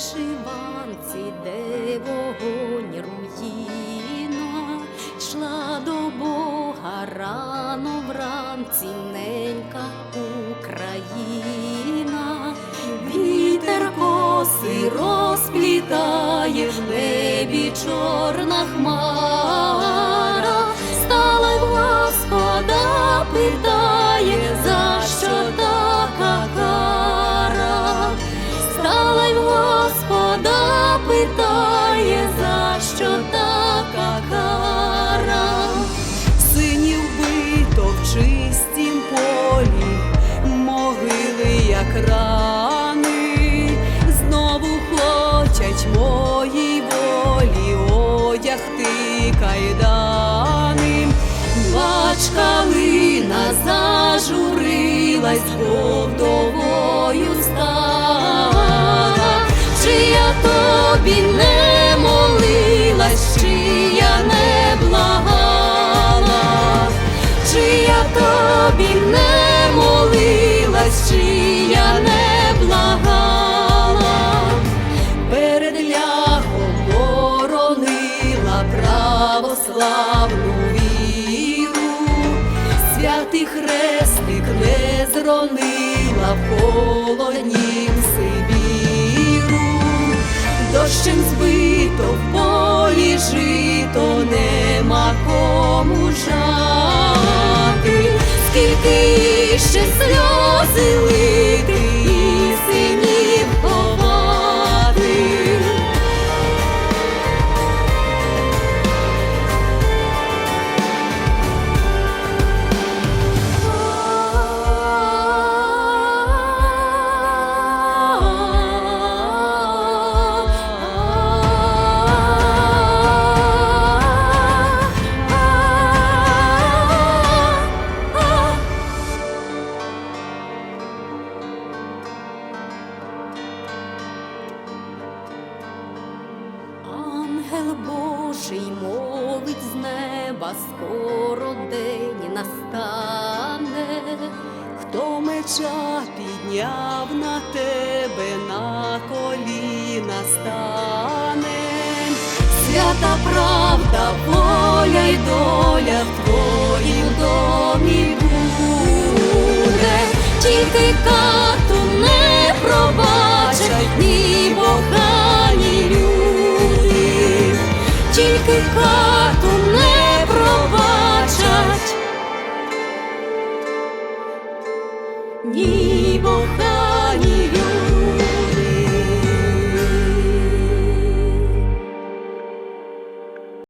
вулиці, де вогонь руїна, йшла до Бога рано вранці, ненька Україна, вітер коси розплітає в небі чорна хмара, чистім полі, могили, як рани, знову хочуть моїй волі одягти кайдани. Бач, калина зажурилась, бо тобі не молилась, чи я не благала. Перед ляхом боронила православну віру, святий хрестик не зронила в холоднім Сибіру, дощем збито сльози Божий мовить з неба, скоро день настане. Хто меча підняв на тебе, на коліна стане. Свята правда, воля й доля в твоїм домі буде, тільки тільки кату не пробачать. Ні